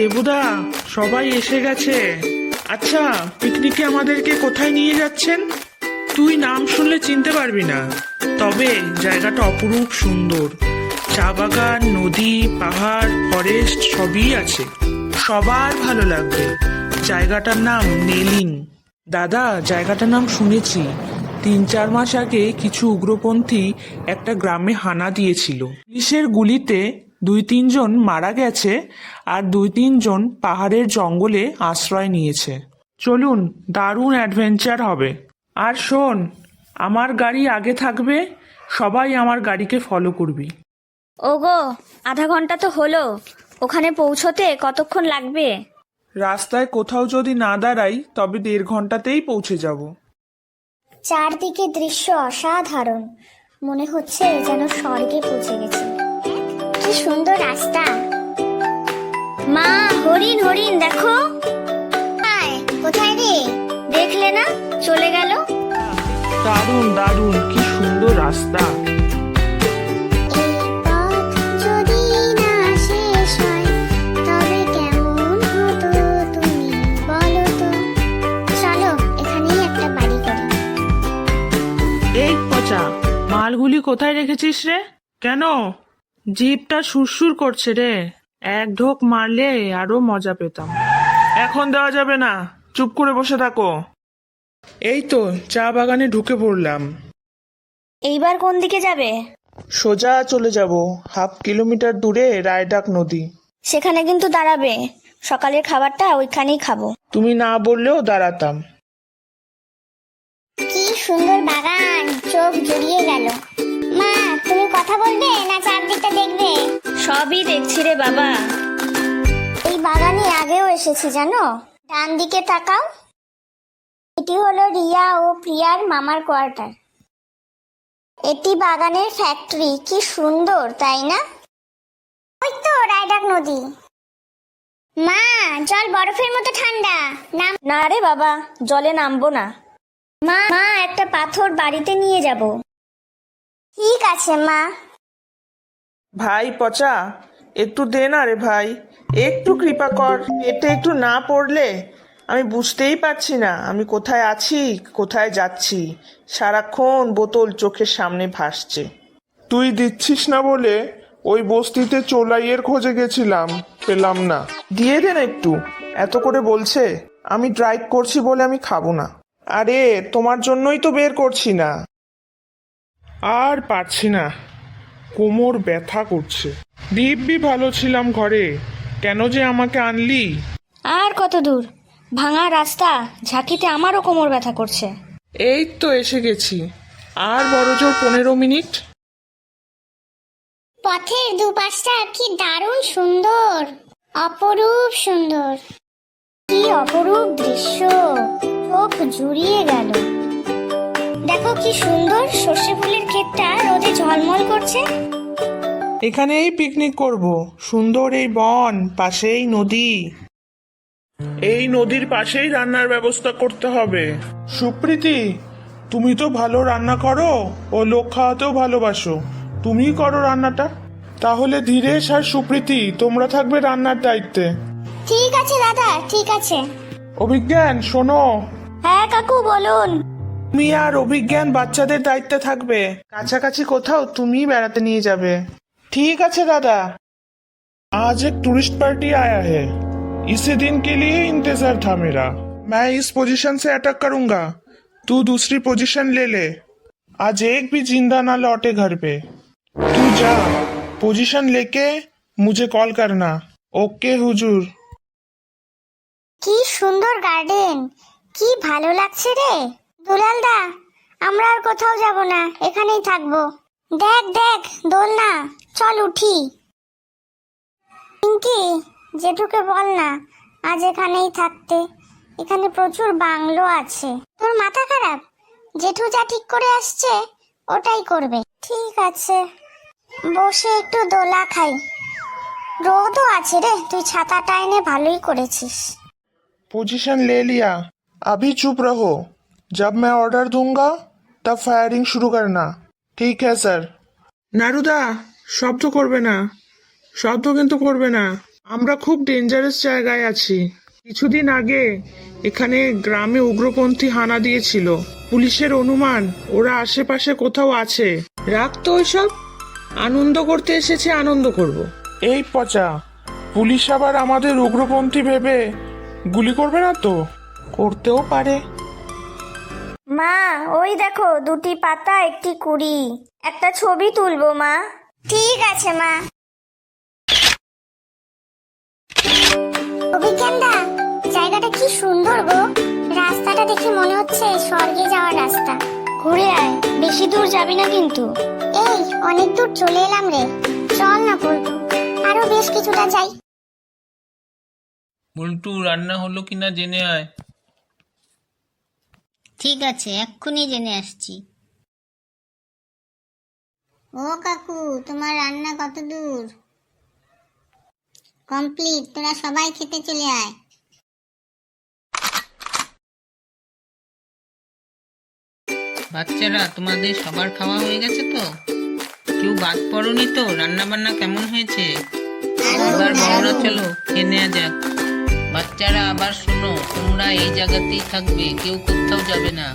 দেবুদা, সবাই এসে গেছে। আচ্ছা পিকনিকে আমাদেরকে কোথায় নিয়ে যাচ্ছেন? তুই নাম শুনলে চিনতে পারবি না। তবে জায়গাটা অপরূপ সুন্দর। চা বাগান, নদী, পাহাড়, ফরেস্ট, সবই আছে। সবার ভালো লাগবে। জায়গাটার নাম নেলিন। দাদা, জায়গাটার নাম শুনেছি। তিন চার মাস আগে কিছু উগ্রপন্থী একটা গ্রামে হানা দিয়েছিল। পুলিশের গুলিতে দুই তিনজন মারা গেছে আর দুই তিনজন পাহাড়ের জঙ্গলে আশ্রয় নিয়েছে। চলুন দারুণ অ্যাডভেঞ্চার হবে। আর শোন আমার গাড়ি আগে থাকবে সবাই আমার গাড়িকে ফলো করবি। ওগো আধা ঘণ্টা তো হলো ওখানে পৌঁছতে কতক্ষণ লাগবে? রাস্তায় কোথাও যদি না দাঁড়াই তবে দেড় ঘন্টাতেই পৌঁছে যাব। চারদিকে দৃশ্য অসাধারণ। মনে হচ্ছে যেন স্বর্গে পৌঁছে গেছে। কি সুন্দর রাস্তা। মা হরিণ হরিণ দেখো। কোথায় রে? দেখলে না চলে গেল। দারুণ দারুণ কি সুন্দর রাস্তা। মালগুলি কোথায় রেখেছিস রে? কেন? জিপটা সুরসুর করছে রে। এক ঢোক মারলে আরও মজা পেতাম। এখন দেওয়া যাবে না। চুপ করে বসে থাকো। এই তো চা বাগানে ঢুকে পড়লাম। এইবার কোন দিকে যাবে? সোজা চলে যাব হাফ কিলোমিটার দূরে রায়ডাক নদী। সেখানে কিন্তু দাঁড়াবে। সকালের খাবারটা ওইখানেই খাব। তুমি না বললেও দাঁড়াতাম। কি সুন্দর বাগান চোখ জুড়িয়ে গেল। সবই দেখছি রে বাবা। এই বাগানে আগেও এসেছি জানো? ডান দিকে তাকাও। এটি হলো রিয়া ও প্রিয়ার মামার কোয়ার্টার। এটি বাগানের ফ্যাক্টরি কি সুন্দর তাই না? ওই তো রায়ডাক নদী। মা জল বরফের মতো ঠান্ডা। নাম না রে বাবা জলে নামবো না। মা মা একটা পাথর বাড়িতে নিয়ে যাব। ঠিক আছে মা। ভাই পচা একটু দে না রে ভাই। একটু কৃপা কর এতে একটু না পড়লে আমি বুঝতেই পারছি না আমি কোথায় আছি কোথায় যাচ্ছি। সারাক্ষণ বোতল চোখের সামনে ভাসছে। তুই দিচ্ছিস না বলে ওই বস্তিতে চোলাইয়ের খোঁজে গেছিলাম পেলাম না। দিয়ে দেন একটু এত করে বলছে আমি ড্রাইভ করছি বলে আমি খাব না। আরে তোমার জন্যই তো বের করছি না। আর পারছি না। কোমর ব্যথা করছে। দিব্যি ভালো ছিলাম ঘরে। কেন যে আমাকে আনলি? আর কত দূর। ভাঙা রাস্তা ঝাঁকিতে আমারও কোমর ব্যথা করছে। এই তো এসে গেছি। আর বড় জোর পনেরো মিনিট? পথের দুপাশটা কি দারুণ সুন্দর। অপরূপ সুন্দর। কি অপরূপ দৃশ্য। চোখ জুড়িয়ে গেল। দেখো কি সুন্দর সর্ষে ফুলের ক্ষেতটা রোদে ঝলমল করছে। এখানেই পিকনিক করব। সুন্দর এই বন পাশেই নদী। এই নদীর পাশেই রান্নার ব্যবস্থা করতে হবে। সুপ্রীতি তুমি তো ভালো রান্না করো ও লোক খাওয়াতেও ভালোবাসো। তুমি করো রান্নাটা। তাহলে ধীরেশ আর সুপ্রীতি তোমরা থাকবে রান্নার দায়িত্বে। ঠিক আছে দাদা ঠিক আছে। অভিজ্ঞান শোনো। হ্যাঁ কাকু বলুন। তুমি আর অভিজ্ঞান বাচ্চাদের দায়িত্বে থাকবে কাছাকাছি কোথাও তুমি বেড়াতে নিয়ে যাবে ঠিক আছে দাদা आज एक टूरिस्ट पार्टी आया है इसी दिन के लिए इंतजार था मेरा मैं इस पोजीशन से अटैक करूंगा तू दूसरी पोजीशन ले ले आज एक भी जिंदा ना लौटे घर पे तू जा पोजीशन लेके मुझे कॉल करना ओके हुजूर কি সুন্দর গার্ডেন কি ভালো লাগছে রে দুলাল দা আমরা আর কোথাও যাব না এখানেই থাকবো দেখ দেখ দোলনা চল উঠি পিঙ্কি জেঠুকে বল না আজ এখানেই থাকতে এখানে প্রচুর বাংলো আছে তোর মাথা খারাপ জেঠু যা ঠিক করে আসছে ওটাই করবে ঠিক আছে বসে একটু দোলা খাই রোদও আছে রে তুই ছাতাটা এনে ভালোই করেছিস पोजीशन ले लिया अभी चुप रहो जब मैं ऑर्डर दूंगा तब फायरिंग शुरू करना ठीक है सर নারুদা শব্দ করবে না শব্দ কিন্তু করবে না আমরা খুব ডেঞ্জারাস জায়গায় আছি কিছুদিন আগে এখানে গ্রামে উগ্রপন্থী হানা দিয়েছিল পুলিশের অনুমান ওরা আশেপাশে কোথাও আছে রাখ তো ওইসব আনন্দ করতে এসেছে আনন্দ করব। এই পচা পুলিশ আবার আমাদের উগ্রপন্থী ভেবে গুলি করবে না তো করতেও পারে মা ওই দেখো দুটি পাতা একটি কুড়ি। একটা ছবি তুলবো মা। ঠিক আছে মা। অভিজ্ঞানদা জায়গাটা কি সুন্দর গো। রাস্তাটা দেখে মনে হচ্ছে স্বর্গে যাওয়ার রাস্তা। ঘুরে আয় বেশি দূর যাবি না কিন্তু। এই অনেক দূর চলে এলাম রে। চল না পল্টু। আরও বেশ কিছুটা যাই। বল্টু রান্না হলো কিনা জেনে আয়। ঠিক আছে এক্ষুনি জেনে আসছি। ও কাকু তোমার রান্না কত দূর? কমপ্লিট তোরা সবাই খেতে চলে আয়। বাচ্চারা তোমাদের সবার খাওয়া হয়ে গেছে তো? কেউ বাদ পড়নি তো? রান্না বান্না কেমন হয়েছে? এবার বড়রা চলো খেয়ে নেওয়া যাক। বাচ্চারা আবার শোনো তোমরা এই জায়গাতেই থাকবে কেউ কোথাও যাবে না।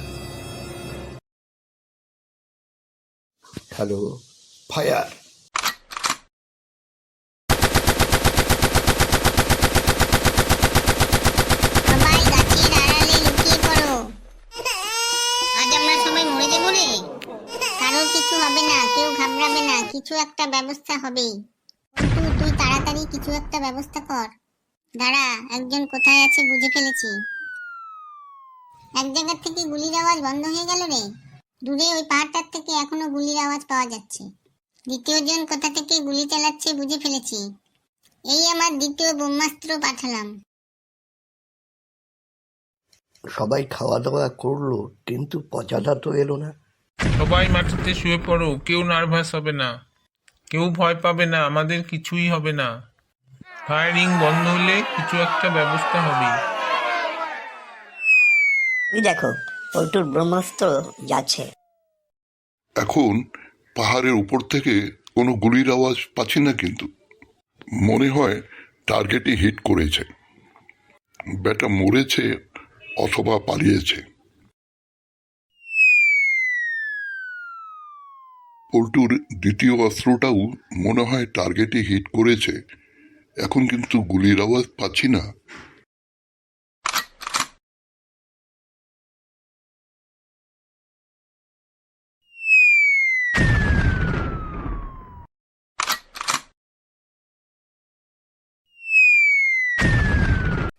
হ্যালো ফায়ার কিছু হবে না কেউ ঘাবড়াবে না কিছু একটা ব্যবস্থা হবেই। পল্টু, তুই তাড়াতাড়ি কিছু একটা ব্যবস্থা কর। দাঁড়া একজন কোথায় আছে বুঝে ফেলেছি। এক জায়গার থেকে গুলির আওয়াজ বন্ধ হয়ে গেল রে। দূরে ওই পাহাড়টার থেকে এখনও গুলির আওয়াজ পাওয়া যাচ্ছে। দ্বিতীয় জন কোথা থেকে গুলি চালাচ্ছে বুঝে ফেলেছি। এই আমার দ্বিতীয় ব্রহ্মাস্ত্র পাঠালাম। সবাই খাওয়া দাওয়া করল কিন্তু পচাটা তো এলো না। সবাই মাটিতে শুয়ে পড়ো কেউ নার্ভাস হবে না। কেউ ভয় পাবে না আমাদের কিছুই হবে না। ফায়ারিং বন্ধ হলে কিছু একটা ব্যবস্থা হবে ওই দেখো পল্টুর ব্রহ্মাস্ত্র যাচ্ছে। এখন পাহাড়ের উপর থেকে কোনো গুলির আওয়াজ পাচ্ছি না কিন্তু। মনে হয় টার্গেটই হিট করেছে। ব্যাটা মরেছে অথবা পালিয়েছে। পল্টুর দ্বিতীয় অস্ত্রটাও মনে হয় টার্গেটে হিট করেছে। এখন কিন্তু গুলির আওয়াজ পাচ্ছি না।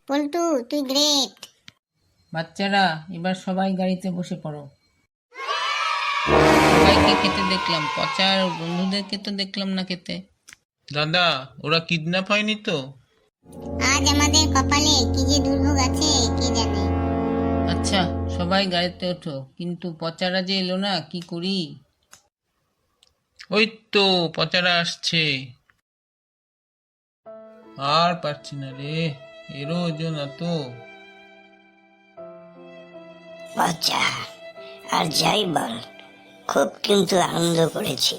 পল্টু তুই গ্রেট বাচ্চারা এবার সবাই গাড়িতে বসে পড়ো। সবাইকে খেতে দেখলাম পচার বন্ধুদেরকে তো দেখলাম না খেতে। দাদা ওরা কিডন্যাপ হয়নি তো? আজ আমাদের কপালে কি যে দুর্ভোগ আছে কে জানে। আচ্ছা সবাই গাড়িতে ওঠো কিন্তু পচারা যে এলো না কি করি? ওই তো পচারা আসছে। আর পারছি না রে এরও ওজন এত। বাচ্চা আর যাই বল খুব কিন্তু আনন্দ করেছি।